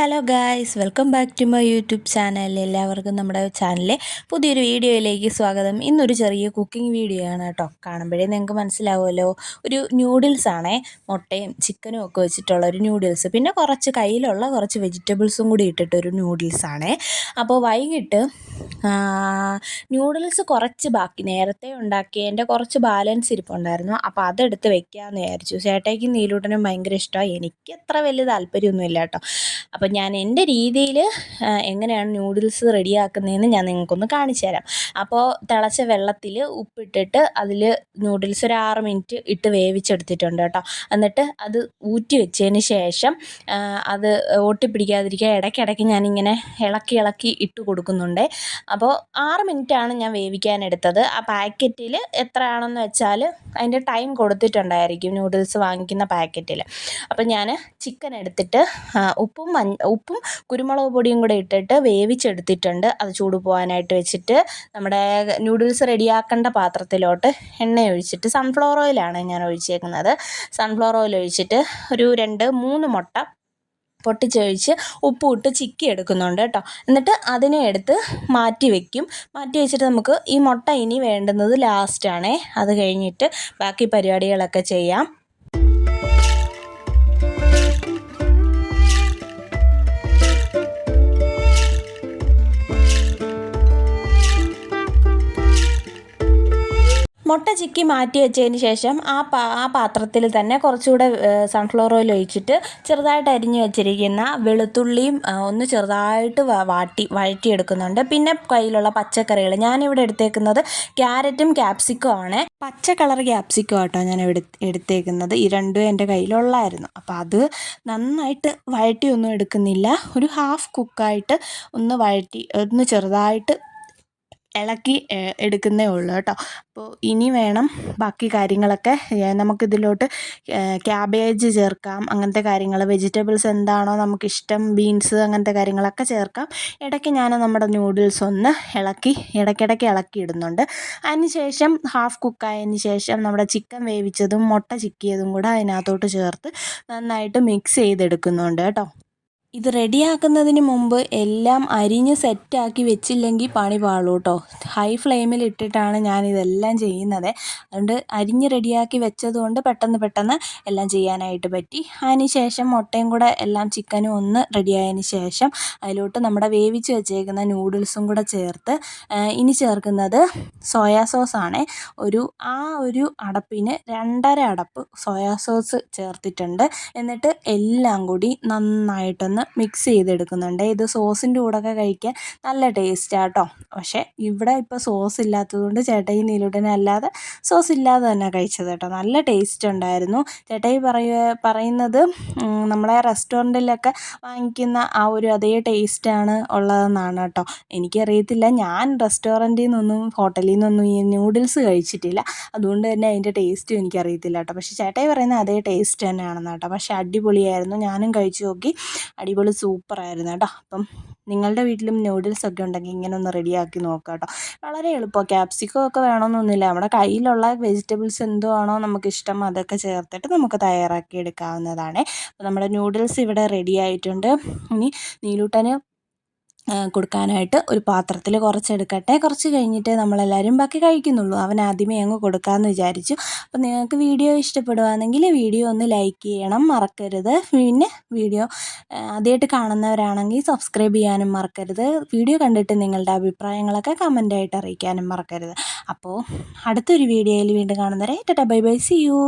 Hello guys welcome back to my YouTube channel എല്ലാവർക്കും നമ്മുടെ ചാനലിലെ പുതിയൊരു വീഡിയോയിലേക്ക് സ്വാഗതം. ഇന്നൊരു ചെറിയ കുക്കിംഗ് വീഡിയോ ആണ് കേട്ടോ. കാണുമ്പോഴേ നിങ്ങൾക്ക് മനസ്സിലാവുമല്ലോ. ഒരു ന്യൂഡിൽസ് ആണേ. മുട്ടയും ചിക്കനും ഒക്കെ വെച്ചിട്ടുള്ള ഒരു ന്യൂഡിൽസ് പിന്നെ കുറച്ച് കയ്യിലുള്ള കുറച്ച് വെജിറ്റബിൾസും കൂടി ഇട്ടിട്ടൊരു ന്യൂഡിൽസ് ആണേ. അപ്പോൾ വൈകിട്ട് ന്യൂഡിൽസ് കുറച്ച് ബാക്കി. നേരത്തെ ഉണ്ടാക്കിയതിന്റെ കുറച്ച് ബാലൻസ് ഇരിപ്പുണ്ടായിരുന്നു. അപ്പോൾ അതെടുത്ത് വെക്കാമെന്ന് വിചാരിച്ചു. ചേട്ടയ്ക്കും നീലൂട്ടനും ഭയങ്കര ഇഷ്ടമാണ് എനിക്ക് അത്ര വലിയ താല്പര്യമൊന്നും ഇല്ല കേട്ടോ. അപ്പോൾ ഞാൻ എന്റെ രീതിയിൽ എങ്ങനെയാണ് ന്യൂഡിൽസ് റെഡിയാക്കുന്നതെന്ന് ഞാൻ നിങ്ങൾക്കൊന്ന് കാണിച്ചു തരാം. അപ്പോൾ തിളച്ച വെള്ളത്തിൽ ഉപ്പിട്ടിട്ട് അതിൽ ന്യൂഡിൽസ് ഒരു ആറ് മിനിറ്റ് ഇട്ട് വേവിച്ചെടുത്തിട്ടുണ്ട് കേട്ടോ. എന്നിട്ട് അത് ഊറ്റി വെച്ചതിന് ശേഷം അത് ഒട്ടിപ്പിടിക്കാതിരിക്കാൻ ഇടയ്ക്കിടയ്ക്ക് ഞാനിങ്ങനെ ഇളക്കി ഇളക്കി ഇട്ട് കൊടുക്കുന്നുണ്ട്. അപ്പോൾ ആറ് മിനിറ്റാണ് ഞാൻ വേവിക്കാൻ എടുത്തത്. ആ പാക്കറ്റിൽ എത്രയാണെന്ന് വെച്ചാൽ അതിന്റെ ടൈം കൊടുത്തിട്ടുണ്ടായിരിക്കും നൂഡിൽസ് വാങ്ങിക്കുന്ന പാക്കറ്റിൽ അപ്പോൾ ഞാൻ ചിക്കൻ എടുത്തിട്ട് ഉപ്പും മഞ്ഞ ഉപ്പും കുരുമുളക് പൊടിയും കൂടെ ഇട്ടിട്ട് വേവിച്ചെടുത്തിട്ടുണ്ട്. അത് ചൂട് പോകാനായിട്ട് വെച്ചിട്ട് നമ്മുടെ നൂഡിൽസ് റെഡിയാക്കേണ്ട പാത്രത്തിലോട്ട് എണ്ണ ഒഴിച്ചിട്ട് സൺഫ്ലവർ ഓയിലാണ് ഞാൻ ഒഴിച്ചേക്കുന്നത്. സൺഫ്ലവർ ഓയിൽ ഒഴിച്ചിട്ട് ഒരു രണ്ട് മൂന്ന് മുട്ട പൊട്ടിച്ചൊഴിച്ച് ഉപ്പ് ഇട്ട് ചിക്കി എടുക്കുന്നുണ്ട് കേട്ടോ. എന്നിട്ട് അതിനെ എടുത്ത് മാറ്റി വെക്കും. മാറ്റി വെച്ചിട്ട് നമുക്ക് ഈ മുട്ട ഇനി വേണ്ടുന്നത് ലാസ്റ്റാണേ അത് കഴിഞ്ഞിട്ട് ബാക്കി പരിപാടികളൊക്കെ ചെയ്യാം. മുട്ട ചിക്കി മാറ്റി വെച്ചതിന് ശേഷം ആ പാ ആ പാത്രത്തിൽ തന്നെ കുറച്ചുകൂടെ സൺഫ്ലവർ ഓയിൽ ഒഴിച്ചിട്ട് ചെറുതായിട്ട് അരിഞ്ഞ് വെച്ചിരിക്കുന്ന വെളുത്തുള്ളിയും ഒന്ന് ചെറുതായിട്ട് വാട്ടി വഴറ്റിയെടുക്കുന്നുണ്ട്. പിന്നെ കയ്യിലുള്ള പച്ചക്കറികൾ. ഞാനിവിടെ എടുത്തേക്കുന്നത് ക്യാരറ്റും ക്യാപ്സിക്കും ആണ്. പച്ച കളർ ക്യാപ്സിക്കോ ആട്ടോ ഞാൻ ഇവിടെ എടുത്തേക്കുന്നത്. ഈ രണ്ടും എന്റെ കയ്യിലുള്ളായിരുന്നു. അപ്പോൾ അത് നന്നായിട്ട് വഴറ്റിയൊന്നും എടുക്കുന്നില്ല. ഒരു ഹാഫ് കുക്കായിട്ട് ഒന്ന് വഴറ്റി ഒന്ന് ചെറുതായിട്ട് ഇളക്കി എടുക്കുന്നേ ഉള്ളൂ കേട്ടോ. അപ്പോൾ ഇനി വേണം ബാക്കി കാര്യങ്ങളൊക്കെ നമുക്കിതിലോട്ട് ക്യാബേജ് ചേർക്കാം അങ്ങനത്തെ കാര്യങ്ങൾ വെജിറ്റബിൾസ് എന്താണോ നമുക്കിഷ്ടം ബീൻസ് അങ്ങനത്തെ കാര്യങ്ങളൊക്കെ ചേർക്കാം. ഇടയ്ക്ക് ഞാൻ നമ്മുടെ നൂഡിൽസ് ഒന്ന് ഇളക്കി ഇടയ്ക്കിടയ്ക്ക് ഇളക്കി ഇടുന്നുണ്ട്. അതിന് ശേഷം ഹാഫ് കുക്കായതിന് ശേഷം നമ്മുടെ ചിക്കൻ വേവിച്ചതും മുട്ട ചിക്കിയതും കൂടെ അതിനകത്തോട്ട് ചേർത്ത് നന്നായിട്ട് മിക്സ് ചെയ്തെടുക്കുന്നുണ്ട് കേട്ടോ. ഇത് റെഡിയാക്കുന്നതിന് മുമ്പ് എല്ലാം അരിഞ്ഞ് സെറ്റാക്കി വെച്ചില്ലെങ്കിൽ പണി പാളൂ കേട്ടോ ഹൈ ഫ്ലെയിമിൽ ഇട്ടിട്ടാണ് ഞാൻ ഇതെല്ലാം ചെയ്യുന്നത്. അതുകൊണ്ട് അരിഞ്ഞ് റെഡിയാക്കി വെച്ചതുകൊണ്ട് പെട്ടെന്ന് പെട്ടെന്ന് എല്ലാം ചെയ്യാനായിട്ട് പറ്റി. അതിന് ശേഷം മുട്ടയും കൂടെ എല്ലാം ചിക്കനും ഒന്ന് റെഡിയായതിന് ശേഷം അതിലോട്ട് നമ്മുടെ വേവിച്ച് വെച്ചേക്കുന്ന നൂഡിൽസും കൂടെ ചേർത്ത് ഇനി ചേർക്കുന്നത് സോയാ സോസാണ്. ഒരു ആ ഒരു അടപ്പിന് രണ്ടര അടപ്പ് സോയാ സോസ് ചേർത്തിട്ടുണ്ട്. എന്നിട്ട് എല്ലാം കൂടി നന്നായിട്ടൊന്ന് മിക്സ് ചെയ്തെടുക്കുന്നുണ്ട്. ഇത് സോസിന്റെ കൂടെയൊക്കെ കഴിക്കാൻ നല്ല ടേസ്റ്റാണ് കേട്ടോ പക്ഷേ ഇവിടെ ഇപ്പോൾ സോസ് ഇല്ലാത്തതുകൊണ്ട് ചേട്ടായി നീലുടനെ അല്ലാതെ സോസ് ഇല്ലാതെ തന്നെ കഴിച്ചത് കേട്ടോ നല്ല ടേസ്റ്റ് ഉണ്ടായിരുന്നു. ചേട്ടായി പറയുക പറയുന്നത് നമ്മളെ റെസ്റ്റോറന്റിലൊക്കെ വാങ്ങിക്കുന്ന ആ ഒരു അതേ ടേസ്റ്റാണ് ഉള്ളതെന്നാണ് കേട്ടോ എനിക്കറിയത്തില്ല. ഞാൻ റെസ്റ്റോറന്റിൽ നിന്നൊന്നും ഹോട്ടലിൽ നിന്നൊന്നും ഈ നൂഡിൽസ് കഴിച്ചിട്ടില്ല. അതുകൊണ്ട് തന്നെ അതിന്റെ ടേസ്റ്റും എനിക്കറിയത്തില്ല കേട്ടോ പക്ഷേ ചേട്ടായി പറയുന്ന അതേ ടേസ്റ്റ് തന്നെയാണെന്ന് കേട്ടോ പക്ഷേ അടിപൊളിയായിരുന്നു. ഞാനും കഴിച്ചു നോക്കി. അടിപൊളി സൂപ്പറായിരുന്നു കേട്ടോ. അപ്പം നിങ്ങളുടെ വീട്ടിലും നൂഡിൽസ് ഒക്കെ ഉണ്ടെങ്കിൽ ഇങ്ങനെ ഒന്ന് റെഡിയാക്കി നോക്കാം കേട്ടോ. വളരെ എളുപ്പം. ക്യാപ്സിക്കം ഒക്കെ വേണമെന്നൊന്നുമില്ല. നമ്മുടെ കയ്യിലുള്ള വെജിറ്റബിൾസ് എന്തോ ആണോ നമുക്കിഷ്ടം അതൊക്കെ ചേർത്തിട്ട് നമുക്ക് തയ്യാറാക്കി എടുക്കാവുന്നതാണ്. അപ്പോൾ നമ്മുടെ നൂഡിൽസ് ഇവിടെ റെഡി ആയിട്ടുണ്ട്. ഇനി നീലൂട്ടന് കൊടുക്കാനായിട്ട് ഒരു പാത്രത്തിൽ കുറച്ചെടുക്കട്ടെ. കുറച്ച് കഴിഞ്ഞിട്ടേ നമ്മളെല്ലാവരും ബാക്കി കഴിക്കുന്നുള്ളൂ. അവൻ ആദ്യമേ അങ്ങ് കൊടുക്കാമെന്ന് വിചാരിച്ചു. അപ്പോൾ നിങ്ങൾക്ക് വീഡിയോ ഇഷ്ടപ്പെടുകയാണെങ്കിൽ വീഡിയോ ഒന്ന് ലൈക്ക് ചെയ്യണം. മറക്കരുത്. പിന്നെ വീഡിയോ ആദ്യമായിട്ട് കാണുന്നവരാണെങ്കിൽ സബ്സ്ക്രൈബ് ചെയ്യാനും മറക്കരുത്. വീഡിയോ കണ്ടിട്ട് നിങ്ങളുടെ അഭിപ്രായങ്ങളൊക്കെ കമന്റായിട്ട് അറിയിക്കാനും മറക്കരുത്. അപ്പോൾ അടുത്തൊരു വീഡിയോയിൽ വീണ്ടും കാണുന്നവരെ tata bye bye. See you